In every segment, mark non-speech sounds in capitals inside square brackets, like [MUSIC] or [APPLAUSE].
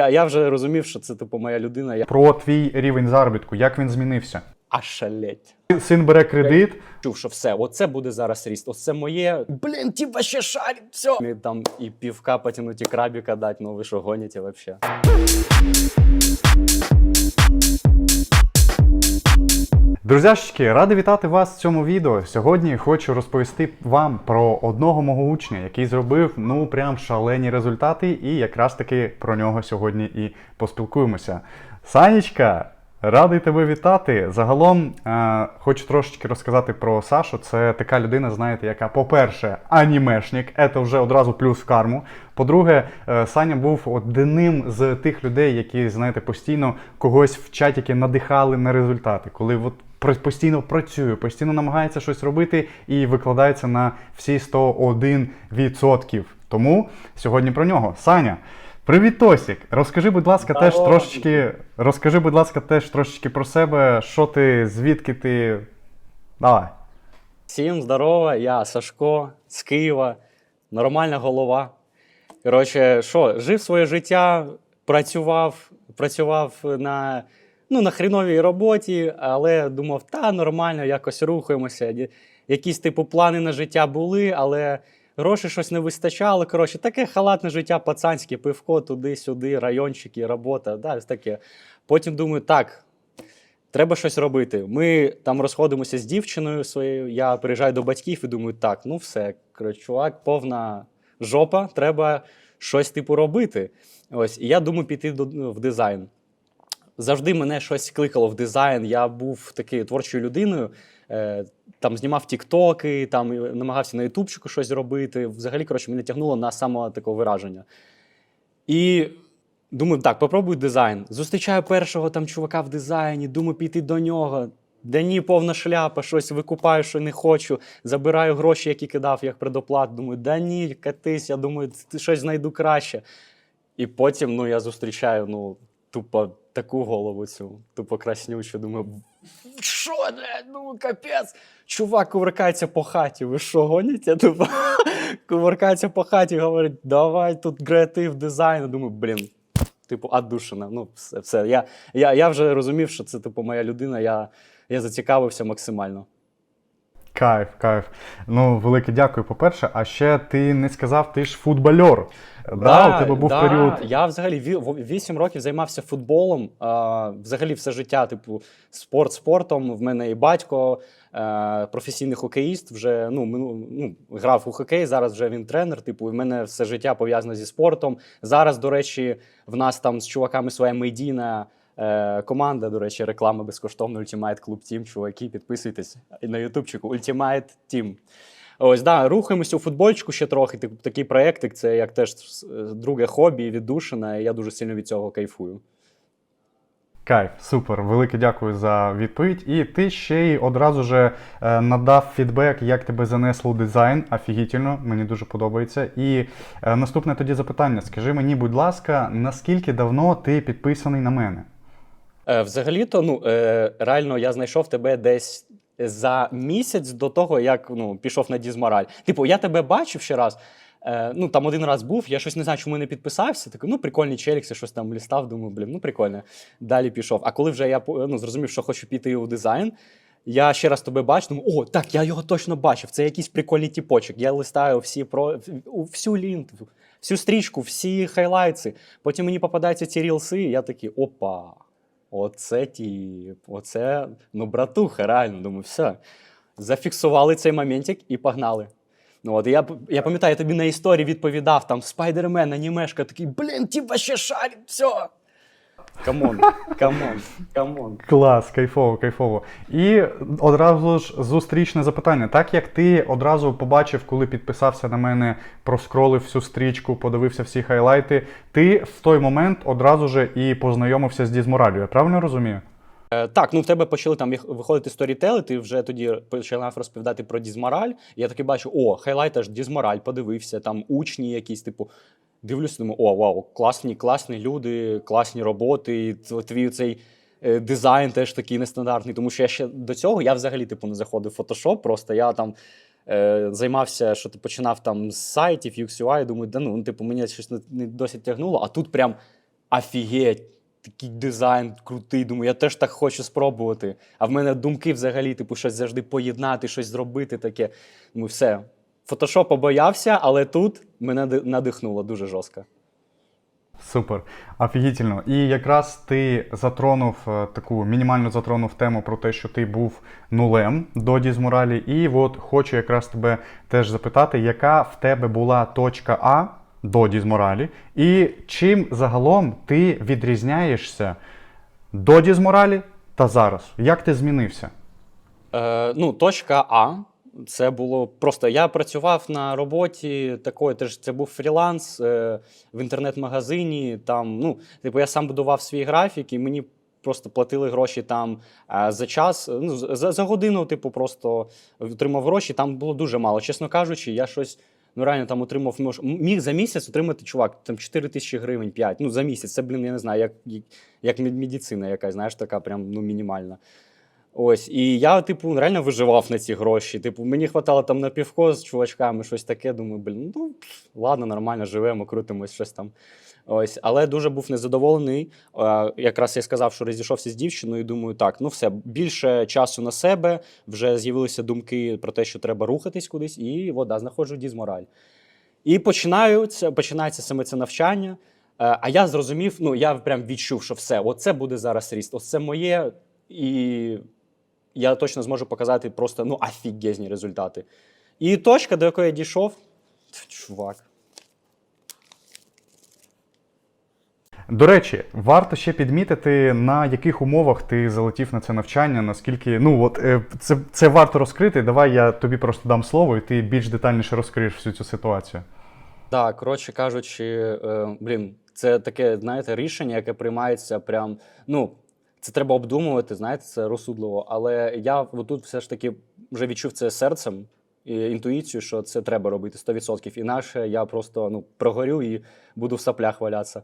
Я, я вже розумів, що це типу моя людина. Я Про твій рівень заробітку, як він змінився? а шалеть. Син бере кредит, Чув, що все, оце буде зараз ріст. Оце моє. Блін, ті ще шарить, все. І там і півка потягнуть, і крабіка дать. Ну ви що гоніте вообще? Друзяшки, радий вітати вас в цьому відео. Сьогодні хочу розповісти вам про одного мого учня, який зробив ну прям шалені результати, і якраз таки про нього сьогодні і поспілкуємося. Санічка, радий тебе вітати. Загалом е, хочу трошечки розказати про Сашу. Це така людина, знаєте, яка, по-перше, анімешник, це вже одразу плюс в карму. По-друге, е, Саня був одним з тих людей, які, знаєте, постійно когось в чатіки надихали на результати, коли от постійно працює, постійно намагається щось робити і викладається на всі 101%. Тому сьогодні про нього. Саня, привіт, Тосік! Розкажи, будь ласка, теж трошечки, розкажи, будь ласка, теж трошечки про себе, що ти, звідки ти. Давай. Всім здорово, я Сашко з Києва, нормальна голова. Коротше, що, жив своє життя, працював, працював на, ну, на хріновій роботі, але думав, та нормально, якось рухаємося. Якісь типу плани на життя були, але грошей щось не вистачало. Коротше, таке халатне життя, пацанське, пивко туди-сюди, райончики, робота. Да, таке. Потім думаю, так, Треба щось робити. Ми там розходимося з дівчиною своєю. Я приїжджаю до батьків і думаю, так, ну все, коротше, чувак, повна жопа, треба щось типу робити. Ось, і я думаю піти ну, в дизайн. Завжди мене щось кликало в дизайн. Я був такою творчою людиною. Е, там знімав тіктоки, там намагався на ютубчику щось робити. Взагалі, коротше, мене тягнуло на само такого вираження. І думаю, так, попробую дизайн. Зустрічаю першого там чувака в дизайні, думаю, піти до нього. Да ні, повна шляпа, щось викупаю, що не хочу. Забираю гроші, які кидав як предоплат. Думаю, да ні, катись, я думаю, щось знайду краще. І потім ну, я зустрічаю ну, тупо таку голову цю, тупо краснючу. Думаю, що, блядь, ну капець. Чувак кувыркається по хаті. Ви що, гоніте? [LAUGHS] Тупо по хаті, говорить, давай тут креатив, дизайн. Думаю, блін, типу, аддушина. Ну, все, все. Я, я, я вже розумів, що це типу моя людина. Я, я зацікавився максимально. Кайф, кайф. Ну, велике дякую, по-перше. А ще ти не сказав, ти ж футбольор. Да, у тебе був да. період. Я взагалі ві- вісім років займався футболом. А, взагалі, все життя, типу, спорт спортом. В мене і батько, е, професійний хокеїст, вже ну, ну, грав у хокей. Зараз вже він тренер. Типу, і в мене все життя пов'язано зі спортом. Зараз, до речі, в нас там з чуваками своя медійна. Е, Команда, до речі, реклама безкоштовна Ultimate Club Team. Чуваки, підписуйтесь на ютубчику Ultimate Team. Ось, да, рухаємося у футбольчику ще трохи. Такий проєктик, це як теж е, друге хобі, віддушина, і я дуже сильно від цього кайфую. Кайф, супер, велике дякую за відповідь. І ти ще й одразу же е, надав фідбек, як тебе занесло дизайн. Офігітельно, мені дуже подобається. І наступне тоді запитання: скажи мені, будь ласка, наскільки давно ти підписаний на мене? Е, взагалі-то, ну, е, реально, я знайшов тебе десь за місяць до того, як ну, пішов на Дізмораль. Типу, я тебе бачив ще раз. Е, ну, там один раз був, я щось не знаю, чому не підписався. Такий, ну, прикольний челікс, я щось там лістав, думаю, блін, ну прикольно. Далі пішов. А коли вже я ну, зрозумів, що хочу піти у дизайн, я ще раз тебе бачу, думаю, о, так, я його точно бачив. Це якийсь прикольний тіпочок. Я листаю всі про всю лінту, всю стрічку, всі хайлайтси. Потім мені попадаються ці рілси, і я такий, опа. Оце ті, оце, ну, братуха, реально, думаю, все. Зафіксували цей моментик і погнали. Ну, от я, я пам'ятаю, я тобі на історії відповідав, там Спайдермен, анімешка, такий, блін, ті ще шарить, все. Камон, камон, камон. Клас, кайфово, кайфово. І одразу ж зустрічне запитання. Так як ти одразу побачив, коли підписався на мене, проскролив всю стрічку, подивився всі хайлайти, ти в той момент одразу ж і познайомився з Дізморалю. Я правильно розумію? Е, так, ну в тебе почали там виходити сторітели, ти вже тоді почав розповідати про Дізмораль. Я таки бачу, о, хайлайт аж Дізмораль, подивився, там учні якісь, типу. Дивлюся, думаю, о, вау, класні, класні люди, класні роботи. І твій цей е, дизайн теж такий нестандартний. Тому що я ще до цього я взагалі типу не заходив в Photoshop, просто я там. Е, займався, що ти починав там з сайтів, UX UI, думаю, да ну, ну, типу, мені щось не, досить тягнуло, а тут прям офігеть, такий дизайн крутий. Думаю, я теж так хочу спробувати. А в мене думки взагалі, типу, щось завжди поєднати, щось зробити таке. Думаю, все. Фотошоп побоявся, але тут мене надихнуло дуже жорстко. Супер, офігітельно. І якраз ти затронув е, таку мінімально затронув тему про те, що ти був нулем до Дізморалі. І от хочу якраз тебе теж запитати, яка в тебе була точка А до Дізморалі, і чим загалом ти відрізняєшся до Дізморалі та зараз? Як ти змінився? Е, ну, точка А. Це було просто. Я працював на роботі такої, теж це був фріланс е, в інтернет-магазині. Там, ну, типу, я сам будував свій графік, і мені просто платили гроші там е, за час. е, Ну, за, за годину, типу, просто отримав гроші. Там було дуже мало. Чесно кажучи, я щось. Ну, реально там отримав мож- міг за місяць отримати чувак там 4 тисячі гривень, 5. Ну, за місяць. Це, блін, я не знаю, як, як, медицина якась, знаєш, така прям ну, мінімальна. Ось, і я, типу, реально виживав на ці гроші. Типу, мені хватало там на півко з чувачками, щось таке. Думаю, блін, ну ладно, нормально, живемо, крутимось, щось там. Ось, але дуже був незадоволений. Якраз я сказав, що розійшовся з дівчиною. і Думаю, так, ну все, більше часу на себе, вже з'явилися думки про те, що треба рухатись кудись, і вода, знаходжу дізмораль. І починаю це, починається саме це навчання. Е, А я зрозумів, ну я прям відчув, що все, оце буде зараз ріст, оце моє, і я точно зможу показати просто ну, офігезні результати. І точка, до якої я дійшов, чувак. До речі, варто ще підмітити, на яких умовах ти залетів на це навчання, наскільки. Ну, от е, це, це варто розкрити. Давай я тобі просто дам слово, і ти більш детальніше розкриєш всю цю ситуацію. Так, коротше кажучи, е, блін, це таке, знаєте, рішення, яке приймається прям. Ну, це треба обдумувати, знаєте, це розсудливо. Але я тут все ж таки вже відчув це серцем і інтуїцію, що це треба робити 100%. Інакше я просто ну, прогорю і буду в саплях валятися.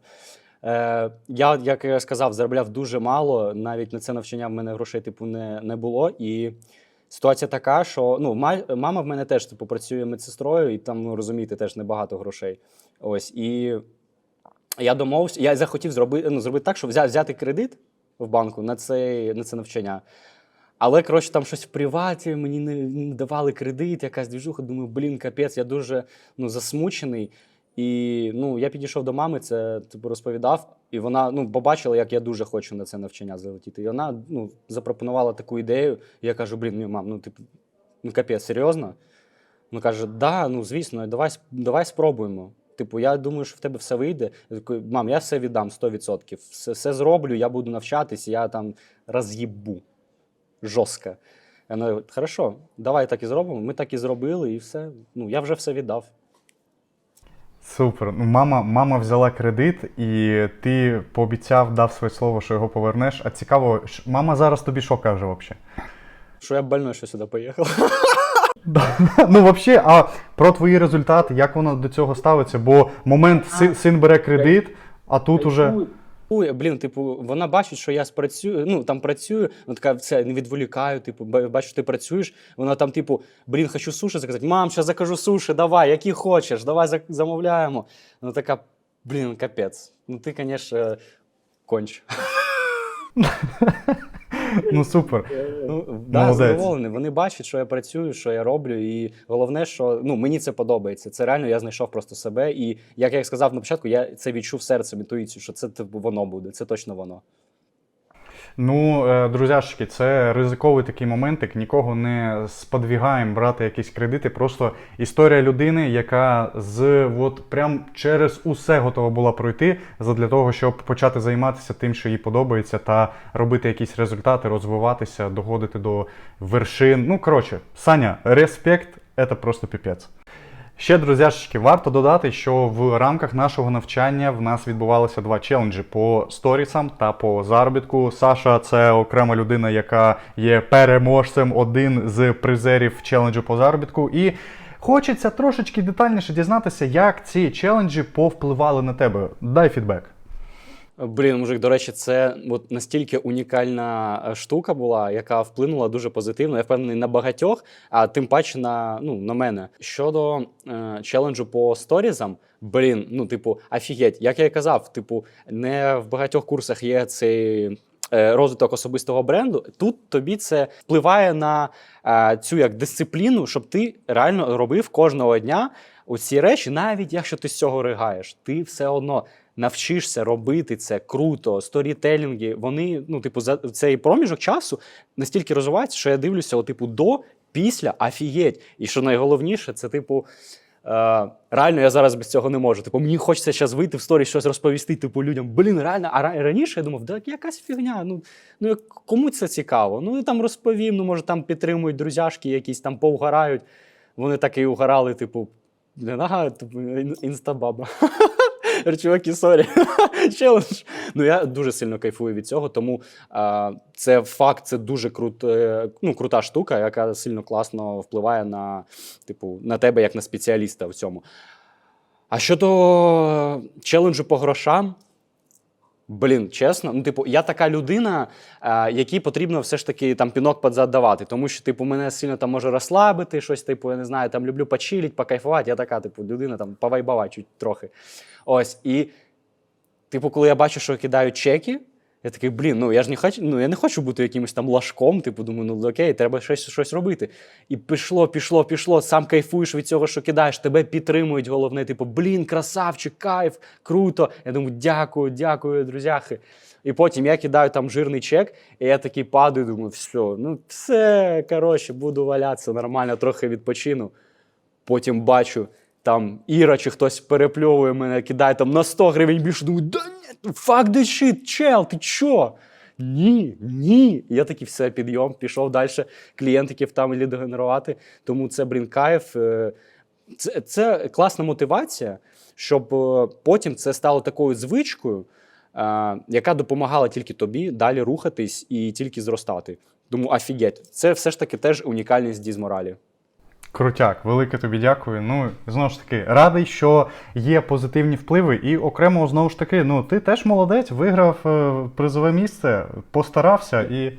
Е, я, як я сказав, заробляв дуже мало. Навіть на це навчання в мене грошей типу не, не було. І ситуація така, що ну, ма- мама в мене теж типу, працює медсестрою, і там, ну розумієте, теж небагато грошей. Ось. І я домовився, я захотів зробити, ну, зробити так, взяти, взяти кредит в банку на це, на це навчання. Але, коротше, там щось в приваті, мені не, давали кредит, якась двіжуха. Думаю, блін, капець, я дуже ну, засмучений. І ну, я підійшов до мами, це типу, розповідав, і вона ну, побачила, як я дуже хочу на це навчання залетіти. І вона ну, запропонувала таку ідею. І я кажу: блін, ні, мам, ну типу, ну капець, серйозно? Ну каже, да, ну звісно, давай, давай спробуємо. Типу, я думаю, що в тебе все вийде. Я такий, мам, я все віддам 100%. Все, все зроблю, я буду навчатись, я там роз'їбу. Жорстко. Я говорю, хорошо, давай так і зробимо. Ми так і зробили, і все. Ну, я вже все віддав. Супер. Ну, мама, мама взяла кредит, і ти пообіцяв, дав своє слово, що його повернеш. А цікаво, ш- мама зараз тобі що каже взагалі? Що я больной, що сюди поїхав. [LAUGHS] Ну, взагалі, а про твої результати, як вона до цього ставиться? Бо момент си- син бере кредит, а тут уже. Ой, блін, типу, вона бачить, що я спрацюю, ну там працюю, вона така все не відволікаю. Типу, ба- бачу, що ти працюєш. Вона там, типу, блін, хочу суші заказати. Мам, зараз закажу суші, давай, які хочеш, давай зак- замовляємо. Вона така, блін, капець. Ну ти, звісно, конч. [LAUGHS] [LAUGHS] Ну супер. Ну, да, задоволений. Вони бачать, що я працюю, що я роблю. І головне, що ну, мені це подобається. Це реально я знайшов просто себе. І як я сказав на початку, я це відчув серцем, інтуїцію, що це типу, воно буде. Це точно воно. Ну, е, друзяшки, це ризиковий такий моментик. Нікого не сподвігаємо брати якісь кредити. Просто історія людини, яка з от прям через усе готова була пройти для того, щоб почати займатися тим, що їй подобається, та робити якісь результати, розвиватися, доходити до вершин. Ну, коротше, Саня, респект, це просто піпець. Ще, друзяшечки, варто додати, що в рамках нашого навчання в нас відбувалися два челенджі по сторісам та по заробітку. Саша це окрема людина, яка є переможцем, один з призерів челенджу по заробітку. І хочеться трошечки детальніше дізнатися, як ці челенджі повпливали на тебе. Дай фідбек. Блін, мужик, до речі, це от настільки унікальна е, штука була, яка вплинула дуже позитивно. Я впевнений на багатьох, а тим паче на, ну, на мене. Щодо е, челенджу по сторізам, блін, ну, типу, офігеть, як я і казав, типу, не в багатьох курсах є цей. е, Розвиток особистого бренду, тут тобі це впливає на е, цю як дисципліну, щоб ти реально робив кожного дня оці речі, навіть якщо ти з цього ригаєш, ти все одно навчишся робити це круто. Сторітелінги, вони, ну, типу, за цей проміжок часу настільки розвиваються, що я дивлюся, от, типу, до, після, афієть. І що найголовніше, це, типу. Е, реально, я зараз без цього не можу. Типу, мені хочеться зараз вийти в сторі, щось розповісти, типу, людям. Блін, реально, а раніше я думав, да якась фігня. Ну, ну кому це цікаво? Ну, я там розповім, ну, може, там підтримують друзяшки, якісь там повгорають. Вони так і угорали, типу, блін, ага, типу, інстабаба. [LAUGHS] Чуваки, сорі. [LAUGHS] Челендж. Ну, я дуже сильно кайфую від цього, тому а, це факт, це дуже крут, е, ну, крута штука, яка сильно класно впливає на, типу, на тебе як на спеціаліста в цьому. А щодо челенджу по грошам, Блін, чесно, ну, типу, я така людина, е, якій потрібно все ж таки там пінок подзадавати, тому що, типу, мене сильно там може розслабити, щось, типу, я не знаю, там люблю почиліть, покайфувати. Я така, типу, людина там повайбава чуть трохи. Ось. І, типу, коли я бачу, що кидають чеки, я такий, блін, ну я ж не хочу, ну я не хочу бути якимось там лашком, типу, думаю, ну окей, треба щось, щось робити. І пішло, пішло, пішло, сам кайфуєш від цього, що кидаєш, тебе підтримують, головне, типу, блін, красавчик, кайф, круто. Я думаю, дякую, дякую, друзяхи. І потім я кидаю там жирний чек, і я такий падаю, думаю, все, ну все, коротше, буду валятися нормально, трохи відпочину. Потім бачу, там Іра чи хтось перепльовує мене, кидає там на 100 гривень більше. Думаю, да fuck this shit, чел, ти чо? Ні, ні. Я такий все, підйом, пішов далі клієнтиків там ліду генерувати. Тому це, блін, кайф. е, Це, це класна мотивація, щоб е, потім це стало такою звичкою, е, яка допомагала тільки тобі далі рухатись і тільки зростати. Тому офігеть, це все ж таки теж унікальність дізморалі. Крутяк, велике тобі дякую. Ну, знову ж таки, радий, що є позитивні впливи. І окремо, знову ж таки, ну, ти теж молодець, виграв е, призове місце, постарався і.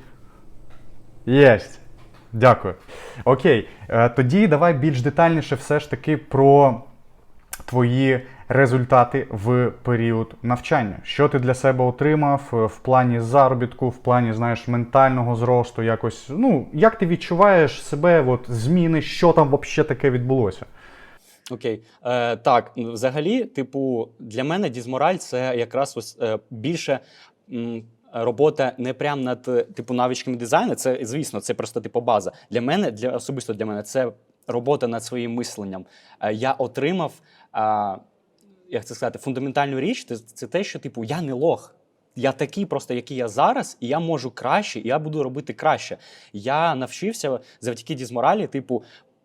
Єсть. Дякую. Окей. Е, тоді давай більш детальніше все ж таки про твої результати в період навчання. Що ти для себе отримав е, в плані заробітку, в плані, знаєш, ментального зросту, якось. Ну, як ти відчуваєш себе, от, зміни, що там взагалі таке відбулося? Окей, е, так, взагалі, типу, для мене дізмораль це якраз ось е, більше. м, Робота не прям над е, типу навичками дизайну, це звісно, це просто типу база. Для мене, для особисто для мене, це робота над своїм мисленням. Е, Я отримав, як це сказати, фундаментальну річ. Це, це те, що типу я не лох. Я такий, просто який я зараз, і я можу краще, і я буду робити краще. Я навчився завдяки дізморалі, типу,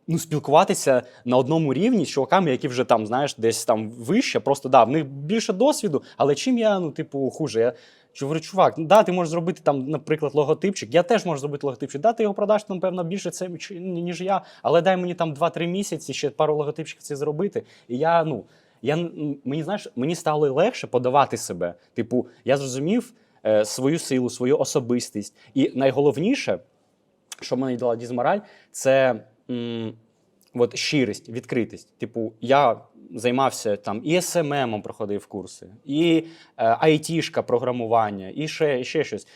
ну, спілкуватися на одному рівні з чуваками, які вже там, знаєш, десь там вище. Просто да, в них більше досвіду, але чим я, ну, типу, хуже. Я говорю, чувак, ну, да, ти можеш зробити там, наприклад, логотипчик. Я теж можу зробити логотипчик. Да, ти його продаш, напевно, більше це ніж я. Але дай мені там 2-3 місяці ще пару логотипчиків це зробити. І я, ну, я мені знаєш, мені стало легше подавати себе. Типу, я зрозумів е, свою силу, свою особистість. І найголовніше, що мені дала дізмораль, це м, от щирість, відкритість. Типу, я займався там і СММом проходив курси, і е, айтішка, програмування, і ще, ще щось.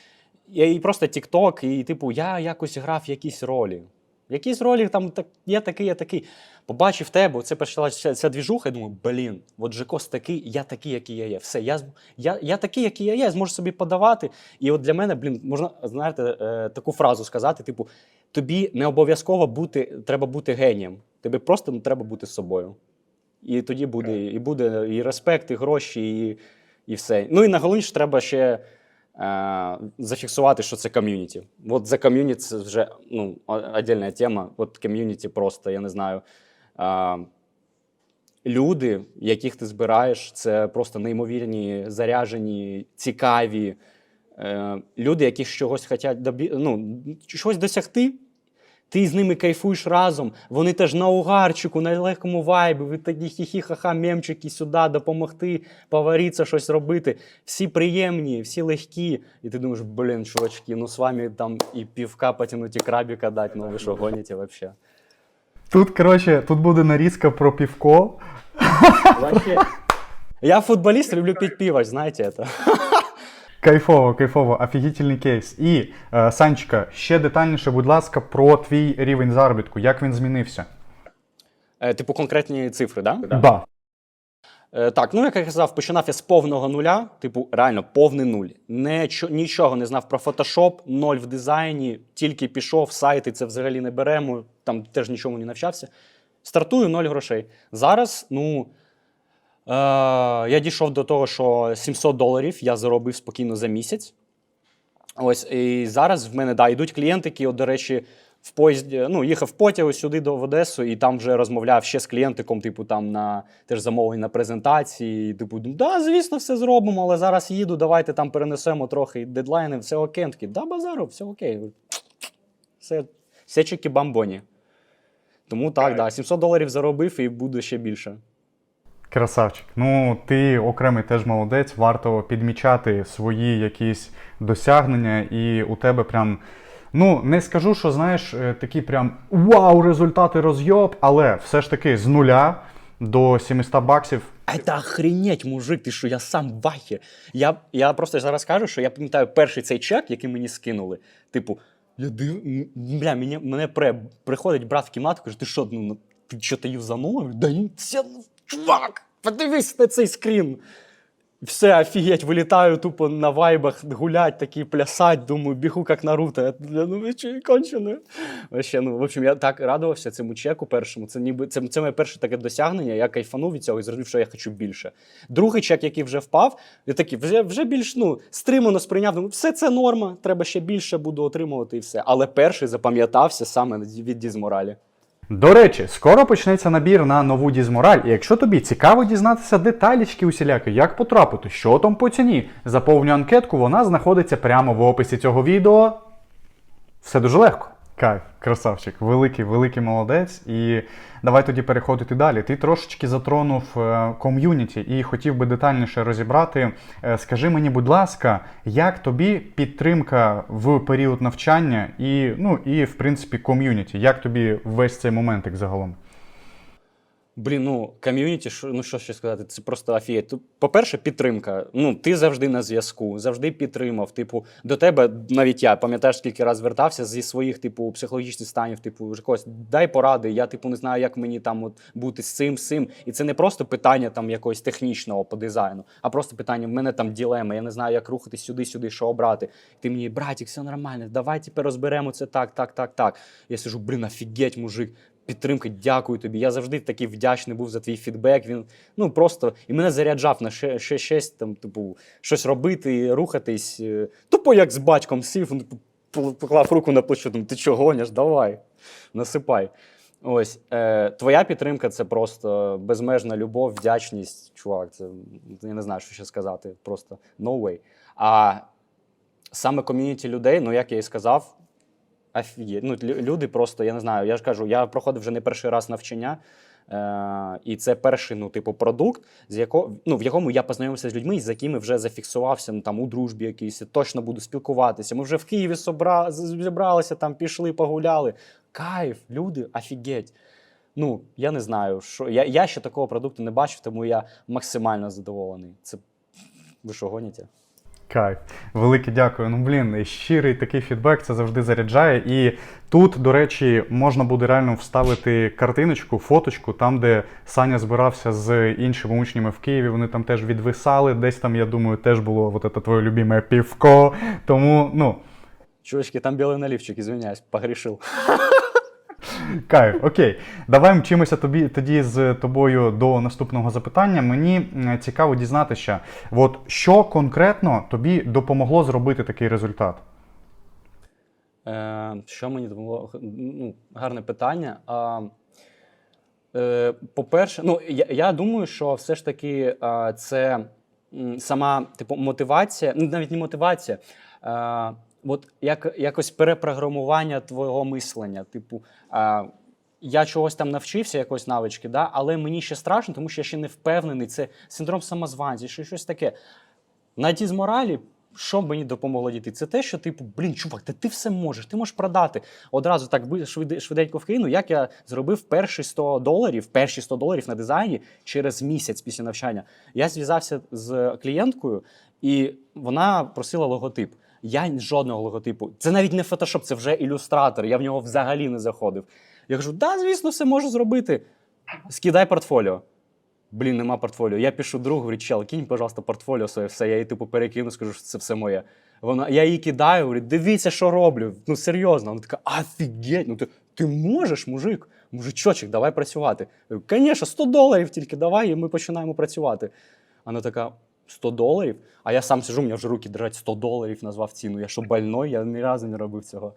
І, просто TikTok, і типу, я якось грав якісь ролі. Якісь ролі там так, є такий, я такий. Побачив тебе, це почалася ця двіжуха, я думаю, блін, от Жекос такий, я такий, який я є. Все, я, я, я такий, який я є, зможу собі подавати. І от для мене, блін, можна, знаєте, е, таку фразу сказати: типу, тобі не обов'язково бути, треба бути генієм. Тобі просто ну, треба бути собою. І тоді буде, і буде і респект, і гроші, і, і все. Ну і найголовніше, треба ще зафіксувати, що це ком'юніті. От за ком'юніті це вже ну, отдельна тема. От ком'юніті просто, я не знаю. Е, люди, яких ти збираєш, це просто неймовірні, заряжені, цікаві. Е, люди, які чогось хочуть ну, щось досягти. Ти з ними кайфуєш разом, вони теж на угарчику, на легкому вайбі, ви такі хі-хі-ха-ха, мемчики сюди, допомогти, поваритися, щось робити. Всі приємні, всі легкі. І ти думаєш, блін, чувачки, ну з вами там і півка потягнуть, і крабіка дати, ну ви що гоніте взагалі? Тут, коротше, тут буде нарізка про півко. Вообще. Я футболіст, люблю пить пиво, знаєте это. Кайфово, кайфово, офігітельний кейс. І, е, Санечка, ще детальніше, будь ласка, про твій рівень заробітку, як він змінився. Е, Типу конкретні цифри, да? Да. Е, Так, ну як я казав, починав я з повного нуля, типу, реально повний нуль. Не, чо- нічого не знав про фотошоп, ноль в дизайні, тільки пішов, сайти це взагалі не беремо, там теж нічому не навчався. Стартую ноль грошей. Зараз, ну. Е, я дійшов до того, що 700 доларів я заробив спокійно за місяць. Ось, і зараз в мене да, йдуть клієнти, які, от, до речі, в поїзді, ну, їхав потягу сюди до в Одесу, і там вже розмовляв ще з клієнтиком, типу, там на теж замовлення на презентації. І, типу, да, звісно, все зробимо, але зараз їду, давайте там перенесемо трохи дедлайни, все окей. Такий, да, базару, все окей. Все, все чеки бамбоні. Тому так, да, 700 доларів заробив і буде ще більше. Красавчик. Ну, ти окремий теж молодець, варто підмічати свої якісь досягнення, і у тебе прям. Ну, не скажу, що знаєш, е, такі прям вау, результати розйоб, але все ж таки з нуля до 700 баксів. Это охренеть, мужик, ти що, я сам в ахі. Я, я просто зараз кажу, що я пам'ятаю перший цей чек, який мені скинули. Типу, я див... бля, мене, мене пре... приходить брат в кімнату, каже, ти що, ну, ну, ти що ти? Я Да ні, це, ну, чувак, подивись на цей скрін. Все, офігеть, вилітаю тупо на вайбах гулять, такі плясать, думаю, бігу як Наруто. Ну ви що, кончено? Вообще, ну, в общем, я так радувався цьому чеку першому. Це ніби це, це моє перше таке досягнення. Я кайфанув від цього і зрозумів, що я хочу більше. Другий чек, який вже впав, я такий вже, вже більш ну, стримано сприйняв. Думаю, все це норма, треба ще більше буду отримувати і все. Але перший запам'ятався саме від дізморалі. До речі, скоро почнеться набір на нову Дізмораль, і якщо тобі цікаво дізнатися деталічки усіляки, як потрапити, що там по ціні, заповню анкетку, вона знаходиться прямо в описі цього відео. Все дуже легко. Кайф, красавчик, великий, великий молодець. І давай тоді переходити далі. Ти трошечки затронув е, ком'юніті і хотів би детальніше розібрати. Е, Скажи мені, будь ласка, як тобі підтримка в період навчання і, ну, і в принципі, ком'юніті? Як тобі весь цей моментик загалом? Блін, ну ком'юніті, ну що ще сказати, це просто офігеть. По-перше, підтримка. Ну, ти завжди на зв'язку, завжди підтримав. Типу, до тебе навіть я пам'ятаєш, скільки раз звертався зі своїх, типу, психологічних станів, типу, когось дай поради. Я, типу, не знаю, як мені там от бути з цим, цим. І це не просто питання там якогось технічного по дизайну, а просто питання: в мене там ділема, я не знаю, як рухатись сюди, сюди, що обрати. Ти мені, братік, все нормально, давай тепер розберемо це так, так, так, так. Я сижу, блін, офігеть, мужик підтримки, дякую тобі. Я завжди такий вдячний був за твій фідбек. Він ну просто і мене заряджав на ще, ще щось там, типу, щось робити, рухатись. Е, Тупо як з батьком сів, поклав руку на плечо, думаю, ти чого гоняш? Давай, насипай. Ось е, твоя підтримка це просто безмежна любов, вдячність. Чувак, це я не знаю, що ще сказати. Просто no way. А саме ком'юніті людей, ну як я і сказав, Офігеть. Ну, люди просто, я не знаю, я ж кажу, я проходив вже не перший раз навчання. Е, і це перший, ну, типу, продукт, з якого, ну, в якому я познайомився з людьми, з якими вже зафіксувався ну, там, у дружбі якійсь, точно буду спілкуватися. Ми вже в Києві собра... зібралися, там, пішли, погуляли. Кайф, люди, офігеть. Ну, я не знаю, що. Я, я ще такого продукту не бачив, тому я максимально задоволений. Це ви що гоніте? Кайф. Велике дякую. Ну, блін, щирий такий фідбек це завжди заряджає. І тут, до речі, можна буде реально вставити картиночку, фоточку, там, де Саня збирався з іншими учнями в Києві. Вони там теж відвисали. Десь там, я думаю, теж було вот это твоє любиме півко. Тому, ну, Чувачки, там білий наливчик, извиняюсь, погрішив. [LAUGHS] Кайф, окей. Давай мчимося тобі тоді з тобою до наступного запитання. Мені цікаво дізнатися, от що конкретно тобі допомогло зробити такий результат. Е, що мені допомогло? Ну, гарне питання. А, е, по-перше, ну, я, я думаю, що все ж таки а, це сама типу, мотивація, ну, навіть не мотивація. А, от як, якось перепрограмування твого мислення. Типу, а, я чогось там навчився, якоїсь навички, да, але мені ще страшно, тому що я ще не впевнений. Це синдром самозванця, що щось таке. На дізморалі, що мені допомогло дійти? Це те, що, типу, блін, чувак, та ти все можеш, ти можеш продати. Одразу так швиденько вкину, як я зробив перші 100 доларів, перші 100 доларів на дизайні через місяць після навчання. Я зв'язався з клієнткою, і вона просила логотип. Я жодного логотипу. Це навіть не фотошоп, це вже ілюстратор. Я в нього взагалі не заходив. Я кажу, да, звісно, все можу зробити. Скидай портфоліо. Блін, нема портфоліо. Я пишу другу, говорю, чел, кинь, пожалуйста, портфоліо своє, все. Я їй типу перекину, скажу, що це все моє. Вона, я їй кидаю, говорю, дивіться, що роблю. Ну серйозно. Вона така, офігеть, ну ти, ти можеш, мужик, мужичочок, давай працювати. Звісно, 100 доларів тільки давай, і ми починаємо працювати. Вона така. 100 доларів, а я сам сижу, у мене вже руки драть 100 доларів назвав ціну. Я що больной, я ні разу не робив цього.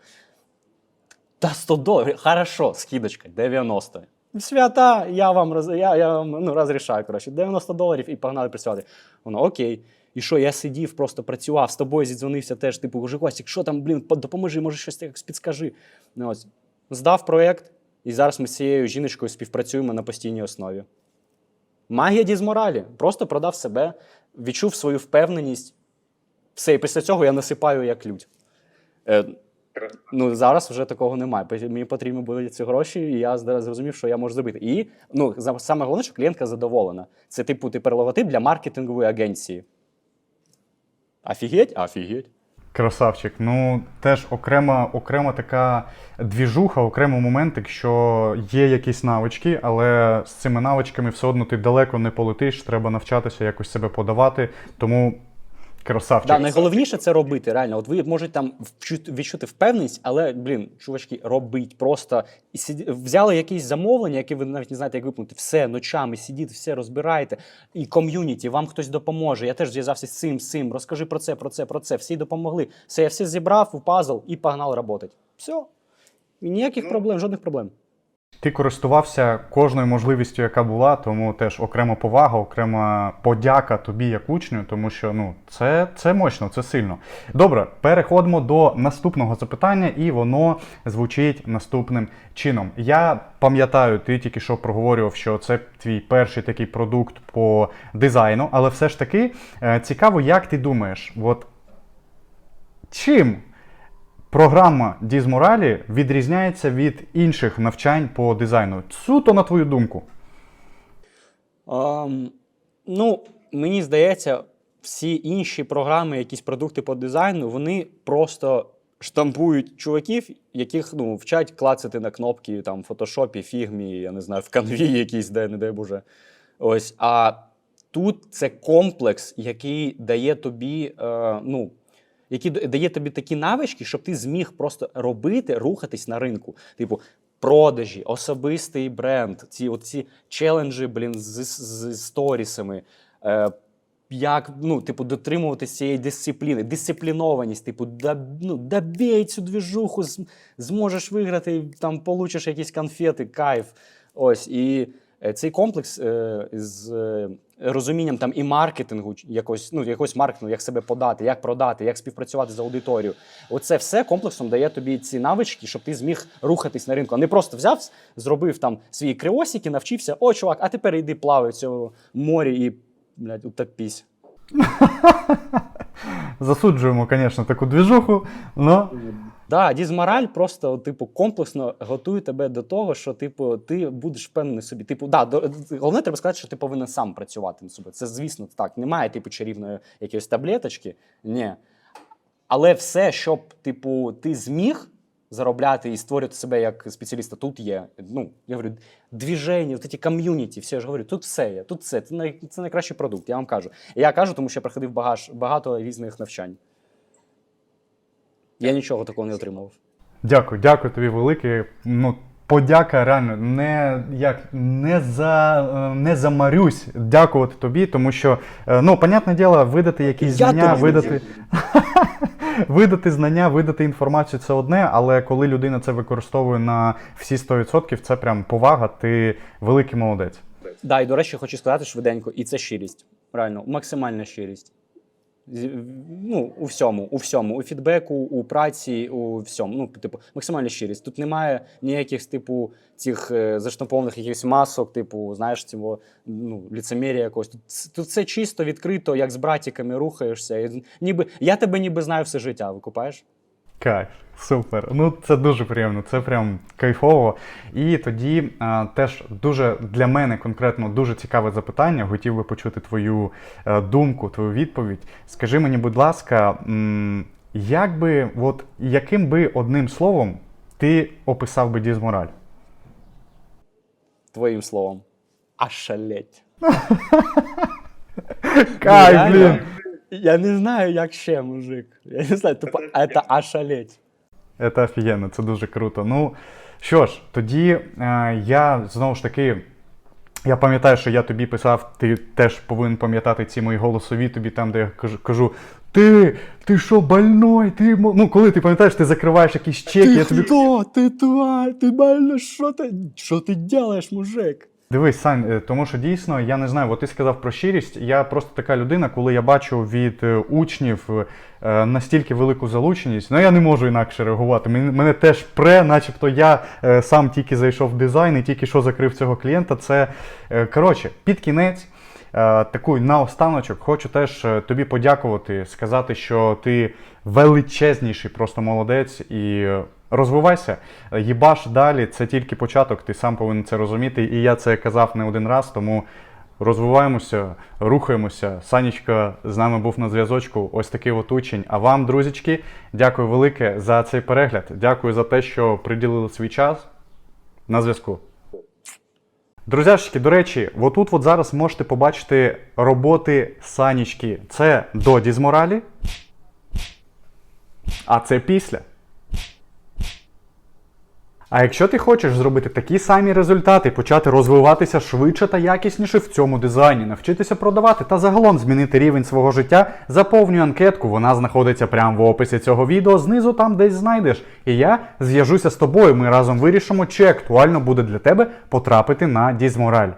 Та 100 доларів. Хорошо, скидочка, 90. Свята, я вам роз... я, я вам ну, розрішаю. Коротше, 90 доларів і погнали працювати. Вона окей. І що, я сидів, просто працював, з тобою зідзвонився теж, типу, кажу, Костік, що там, блін, допоможи, може щось якось підскажи. Ну, ось. Здав проєкт, і зараз ми з цією жіночкою співпрацюємо на постійній основі. Магія дізморалі. Просто продав себе, відчув свою впевненість. Все, і після цього я насипаю як людь. Е, Ну, зараз вже такого немає. Мені потрібні будуть ці гроші, і я зрозумів, що я можу зробити. І ну, саме головне, що клієнтка задоволена. Це, типу, тепер логотип для маркетингової агенції. Офігеть? Офігеть. Красавчик. Ну, теж окрема, окрема така двіжуха, окремий момент, якщо є якісь навички, але з цими навичками все одно ти далеко не полетиш, треба навчатися якось себе подавати. Тому красавчик. Да, найголовніше це робити. Реально, от ви можете там відчути впевненість, але, блін, чувачки, робіть. Просто взяли якісь замовлення, які ви навіть не знаєте, як виплатити. Все ночами сидіть, все розбираєте. І ком'юніті, вам хтось допоможе. Я теж зв'язався з цим, з цим. Розкажи про це, про це, про це. Всі допомогли. Все, я все зібрав у пазл і погнав працювати. Все. І ніяких проблем, жодних проблем. Ти користувався кожною можливістю, яка була, тому теж окрема повага, окрема подяка тобі як учню, тому що ну це, це мощно, це сильно. Добре, переходимо до наступного запитання, і воно звучить наступним чином. Я пам'ятаю, ти тільки що проговорював, що це твій перший такий продукт по дизайну, але все ж таки е, цікаво, як ти думаєш, от чим Програма Дізморалі відрізняється від інших навчань по дизайну. Суто на твою думку. Ем, ну, мені здається, всі інші програми, якісь продукти по дизайну, вони просто штампують чуваків, яких ну, вчать клацати на кнопки там, в фотошопі, фігмі, я не знаю, в канві якійсь, де не дай Боже. Ось. А тут це комплекс, який дає тобі, е, ну, який дає тобі такі навички, щоб ти зміг просто робити, рухатись на ринку. Типу, продажі, особистий бренд, ці оці челенджі, блін, з, з, з сторісами. Е, як ну, типу, дотримуватися цієї дисципліни, дисциплінованість, типу, да, ну, добій цю двіжуху, зможеш виграти, там получиш якісь конфети, кайф. Ось. І цей комплекс е, з е, розумінням там і маркетингу, якось, ну, якогось маркетингу, як себе подати, як продати, як співпрацювати з аудиторією. Оце все комплексом дає тобі ці навички, щоб ти зміг рухатись на ринку. А не просто взяв, зробив там свої криосики, навчився, о, чувак, а тепер йди плавай в цьому морі і блядь, утопись. [LAUGHS] Засуджуємо, звісно, таку двіжуху, але Да, дізмораль просто, типу, комплексно готує тебе до того, що типу, ти будеш впевнений собі. Типу, да, до, головне треба сказати, що ти повинен сам працювати над собою. Це, звісно, так. Немає, типу, чарівної якоїсь таблеточки. Ні. Але все, щоб, типу, ти зміг заробляти і створювати себе як спеціаліста, тут є. Ну, я говорю, двіження, ці ком'юніті, все я ж говорю, тут все є, тут все. Це, най, це найкращий продукт, я вам кажу. Я кажу, тому що я проходив багаж, багато різних навчань. Я нічого такого не отримував. дякую, дякую тобі велике. Ну, подяка реально не, як, не, за, не замарюсь дякувати тобі, тому що, е, ну, понятне діло, видати якісь Я знання, видати. [LAUGHS] Видати знання, видати інформацію це одне, але коли людина це використовує на всі 100%, це прям повага, ти великий молодець. Да, і до речі, хочу сказати швиденько, і це щирість. Реально, максимальна щирість. Ну, у всьому, у всьому, у фідбеку, у праці, у всьому. Ну, типу, максимальна щирість. Тут немає ніяких, типу, цих е, заштампованих якихось масок, типу, знаєш, цього ну, ліцемірія якогось. Тут, тут все чисто, відкрито, як з братіками рухаєшся. І, ніби, я тебе ніби знаю все життя, викупаєш? Кайф, супер. Ну це дуже приємно, це прям кайфово. І тоді а, теж дуже для мене конкретно дуже цікаве запитання. Хотів би почути твою е, думку, твою відповідь. Скажи мені, будь ласка, як би, от яким би одним словом ти описав би дізмораль? Твоїм словом. Ошалеть. [LAUGHS] Кайф, Реально, блін! Я не знаю, як ще, мужик. Я не знаю, тупо, це ошалеть. Це офігенно, це дуже круто. Ну що ж, тоді е, я знову ж таки. Я пам'ятаю, що я тобі писав, ти теж повинен пам'ятати ці мої голосові тобі там, де я кажу, кажу ти, ти що, больной? Ти мо-» ну, коли ти пам'ятаєш, ти закриваєш якісь чеки, я тобі. хто? Ти тварь, ти больно, що ти, що ти делаєш, мужик? Дивись, Сань, е, тому що дійсно, я не знаю, от ти сказав про щирість. Я просто така людина, коли я бачу від е, учнів е, настільки велику залученість, ну я не можу інакше реагувати. Мене теж пре, начебто я сам тільки зайшов в дизайн і тільки що закрив цього клієнта. Це коротше, під кінець. Таку наостаночок хочу теж тобі подякувати, сказати, що ти величезніший просто молодець і розвивайся. Їбаш далі, це тільки початок, ти сам повинен це розуміти. І я це казав не один раз, тому розвиваємося, рухаємося. Санічка з нами був на зв'язочку. Ось такий от учень. А вам, друзячки, дякую велике за цей перегляд. Дякую за те, що приділили свій час. На зв'язку. Друзяшки, до речі, отут от зараз можете побачити роботи Санічки. Це до дізморалі, а це після. А якщо ти хочеш зробити такі самі результати, почати розвиватися швидше та якісніше в цьому дизайні, навчитися продавати та загалом змінити рівень свого життя, заповнюй анкетку. Вона знаходиться прямо в описі цього відео. Знизу там десь знайдеш. І я зв'яжуся з тобою. Ми разом вирішимо, чи актуально буде для тебе потрапити на дізмораль.